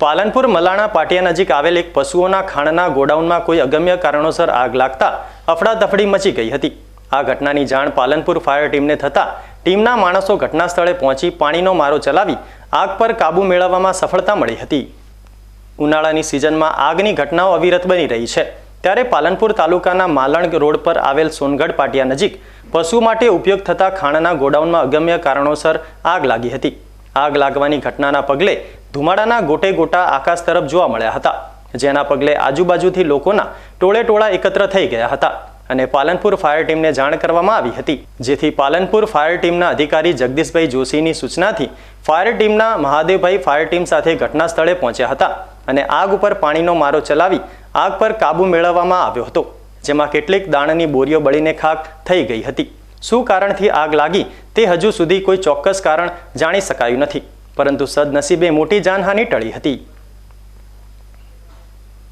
પાલનપુર મલાણા પાટિયા નજીક આવેલ એક પશુઓના ખાણના ગોડાઉનમાં કોઈ અગમ્ય કારણોસર આગ લાગતા અફડાતફડી મચી ગઈ હતી. આ ઘટનાની જાણ પાલનપુર ફાયર ટીમને થતાં ટીમના માણસો ઘટના સ્થળે પહોંચી પાણીનો મારો ચલાવી આગ પર કાબૂ મેળવવામાં સફળતા મળી હતી. ઉનાળાની સિઝનમાં આગની ઘટનાઓ અવિરત બની રહી છે. ત્યારે પાલનપુર તાલુકાના માલણ રોડ પર આવેલ સોનગઢ પાટિયા નજીક પશુ માટે ઉપયોગ થતા ખાણના ગોડાઉનમાં અગમ્ય કારણોસર આગ લાગી હતી. આગ લાગવાની ઘટનાના પગલે ધુમાડાના ગોટે ગોટા આકાશ તરફ જોવા મળ્યા હતા, જેના પગલે આજુબાજુથી લોકોના ટોળે ટોળા એકત્ર થઈ ગયા હતા અને પાલનપુર ફાયર ટીમને જાણ કરવામાં આવી હતી, જેથી પાલનપુર ફાયર ટીમના અધિકારી જગદીશભાઈ જોશીની સૂચનાથી ફાયર ટીમના મહાદેવભાઈ ફાયર ટીમ સાથે ઘટના સ્થળે પહોંચ્યા હતા અને આગ ઉપર પાણીનો મારો ચલાવી આગ પર કાબુ મેળવવામાં આવ્યો હતો, જેમાં કેટલીક દાણની બોરીઓ બળીને ખાક થઈ ગઈ હતી. શું કારણથી આગ લાગી તે હજુ સુધી કોઈ ચોક્કસ કારણ જાણી શકાયું નથી. પરંતુ સદનસીબે મોટી જાનહાનિ ટળી હતી.